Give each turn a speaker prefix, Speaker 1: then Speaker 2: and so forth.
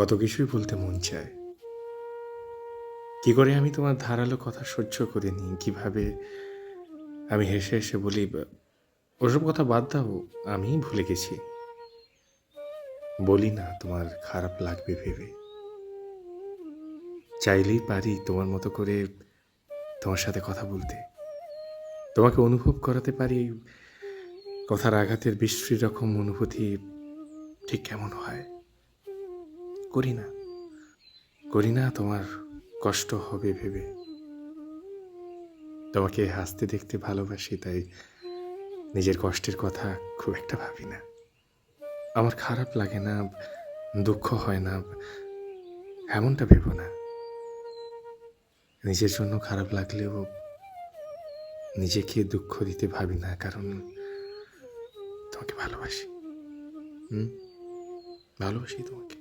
Speaker 1: কত কিছুই বলতে মন চায়। কি করে আমি তোমার ধারালো কথা সহ্য করে নিই কীভাবে আমি হেসে হেসে বলি, "বা- ওসব কথা বাদ দাও আমি ভুলে গেছি। বলি না, তোমার খারাপ লাগবে ভেবে। চাইলেই পারি তোমার মতো করে তোমার সাথে কথা বলতে। তোমাকে অনুভব করাতে পারি, কথার আঘাতের বিশ্রী রকম অনুভূতি ঠিক কেমন হয়। করি না। করি না, তোমার কষ্ট হবে ভেবে। তোমাকে হাসতে দেখতে ভালোবাসি, তাই নিজের কষ্টের কথা খুব একটা ভাবি না। আমার খারাপ লাগে না, দুঃখ হয় না, এমনটা ভেবো না। নিজের জন্য খারাপ লাগলেও নিজেকে দুঃখ দিতে ভাবি না, কারণ তোমাকে ভালোবাসি। হুম? ভালোবাসি তোমাকে।